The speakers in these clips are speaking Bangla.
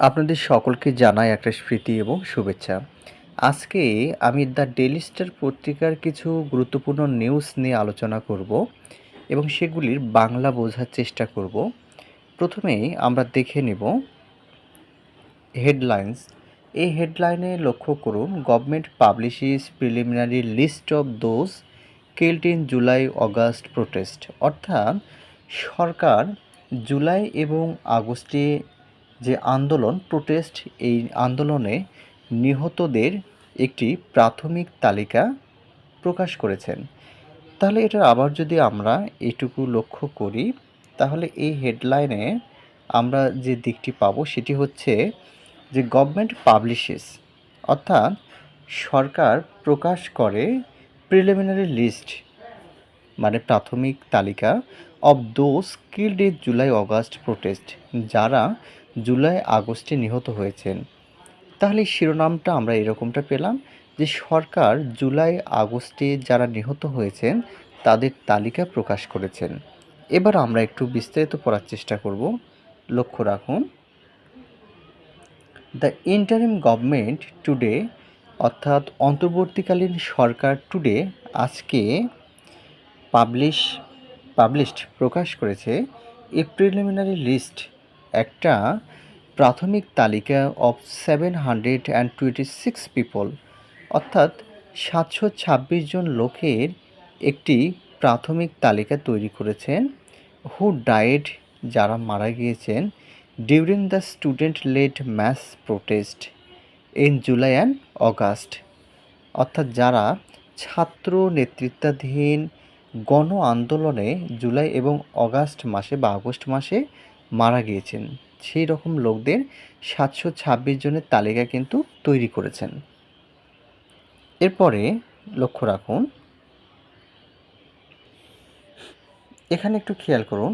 আপনাদের সকলকে জানাই একটা স্মৃতি এবং শুভেচ্ছা। আজকে আমি দ্য ডেলি স্টার পত্রিকার কিছু গুরুত্বপূর্ণ নিউজ নিয়ে আলোচনা করব এবং সেগুলির বাংলা বোঝার চেষ্টা করব। প্রথমেই আমরা দেখে নেব হেডলাইনস। এই হেডলাইনে লক্ষ্য করুন, government publishes preliminary list of those killed in July August protest অর্থাৎ সরকার জুলাই এবং আগস্টে যে আন্দোলন প্রোটেস্ট এই আন্দোলনে নিহতদের একটি প্রাথমিক তালিকা প্রকাশ করেছেন। তাহলে এটার আবার যদি আমরা এটুকু লক্ষ্য করি, তাহলে এই হেডলাইনে আমরা যে দিকটি পাবো সেটি হচ্ছে যে গভর্নমেন্ট পাবলিশেস অর্থাৎ সরকার প্রকাশ করে প্রিলিমিনারি লিস্ট মানে প্রাথমিক তালিকা of those killed in July August protest যারা জুলাই, আগস্টে নিহত হয়েছেন। তাহলে শিরোনামটা আমরা এরকমটা পেলাম যে সরকার জুলাই, আগস্টে যারা নিহত হয়েছেন, তাদের তালিকা প্রকাশ করেছেন। এবার আমরা একটু বিস্তারিত পড়ার চেষ্টা করব। লক্ষ্য রাখুন। দ্য ইন্টারিম গভর্নমেন্ট টুডে, অর্থাৎ অন্তর্বর্তীকালীন সরকার টুডে, আজকে পাবলিশ, পাবলিশড প্রকাশ করেছে এ প্রিলিমিনারি লিস্ট একটা প্রাথমিক তালিকা of seven hundred and twenty six people অর্থাৎ সাতশো ছাব্বিশ জন লোকের একটি প্রাথমিক তালিকা তৈরি করেছেন হু ডায়েড যারা মারা গিয়েছেন during the student led mass protest in July and August অর্থাৎ যারা ছাত্র নেতৃত্বাধীন গণ আন্দোলনে জুলাই এবং অগাস্ট মাসে বা আগস্ট মাসে মারা গিয়েছেন। সেই রকম লোকদের সাতশো ছাব্বিশ জনের তালিকা কিন্তু তৈরি করেছেন। এরপরে লক্ষ্য রাখুন, এখানে একটু খেয়াল করুন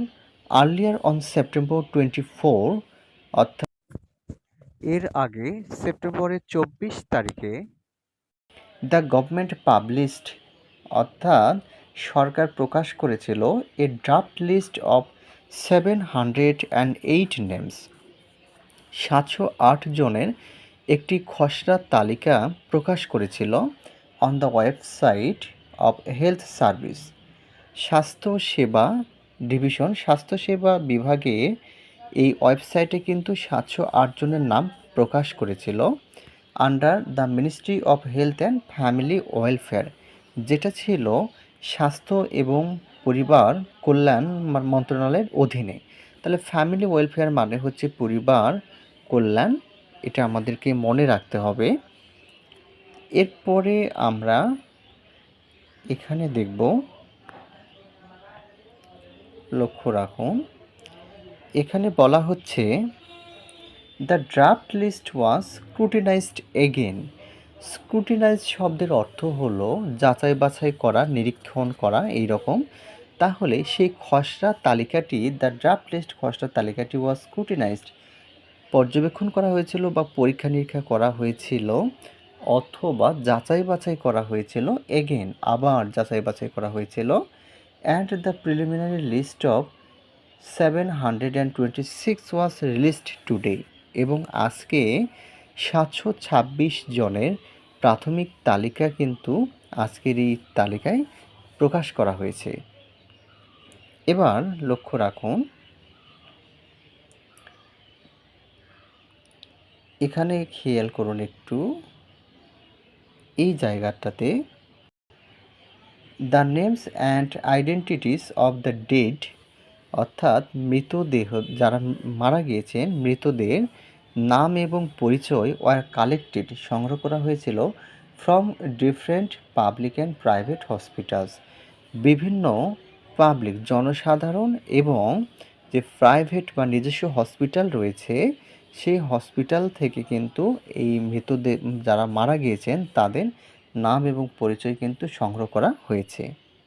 earlier on September twenty four অর্থাৎ এর আগে সেপ্টেম্বরের চব্বিশ তারিখে দ্য গভর্নমেন্ট পাবলিশড অর্থাৎ সরকার প্রকাশ করেছিল a draft list of seven hundred and eight names সাতশো আট জনের একটি খসড়া তালিকা প্রকাশ করেছিল on the website of health service স্বাস্থ্য সেবা ডিভিশন স্বাস্থ্যসেবা বিভাগে এই ওয়েবসাইটে কিন্তু সাতশো আট জনের নাম প্রকাশ করেছিল under the ministry of health and family welfare যেটা ছিল স্বাস্থ্য এবং পরিবার, কল্যাণ মন্ত্রণালয়ের অধীনে। তাহলে ফ্যামিলি ওয়েলফেয়ার মানে হচ্ছে পরিবার, কল্যাণ, এটা আমাদেরকে মনে রাখতে হবে। এরপরে আমরা এখানে দেখব, লক্ষ্য রাখুন, এখানে বলা হচ্ছে the draft list was scrutinised again scrutinise শব্দের অর্থ হলো যাচাই বাছাই করা, নিরীক্ষণ করা এই রকম তাহলে সেই খসড়া তালিকাটি দ্য ড্রাফট লিস্ট খসড়া তালিকাটি ওয়াজ স্ক্রুটিনাইজড পর্যবেক্ষণ করা হয়েছিল বা পরীক্ষা নিরীক্ষা করা হয়েছিল অথবা যাচাই বাছাই করা হয়েছিল। এগেন আবার যাচাই বাছাই করা হয়েছিল। And the preliminary list of seven hundred and twenty six was released today এবং আজকে সাতশো ছাব্বিশ জনের প্রাথমিক তালিকা কিন্তু আজকের এই তালিকায় প্রকাশ করা হয়েছে। এবার লক্ষ্য রাখুন, এখানে খেয়াল করুন একটু, এই জায়গাটাতে the names and identities of the dead অর্থাৎ মৃতদেহ, যারা মারা গিয়েছেন মৃতদের নাম এবং পরিচয় ওয়ার কালেক্টেড সংগ্রহ করা হয়েছিল from different public and private hospitals. বিভিন্ন পাবলিক, জনসাধারণ এবং যে প্রাইভেট বা নিজস্ব হসপিটাল রয়েছে, সেই হসপিটাল থেকে কিন্তু এই মৃতদের যারা মারা গিয়েছেন, তাদের নাম এবং পরিচয় কিন্তু সংগ্রহ করা হয়েছে।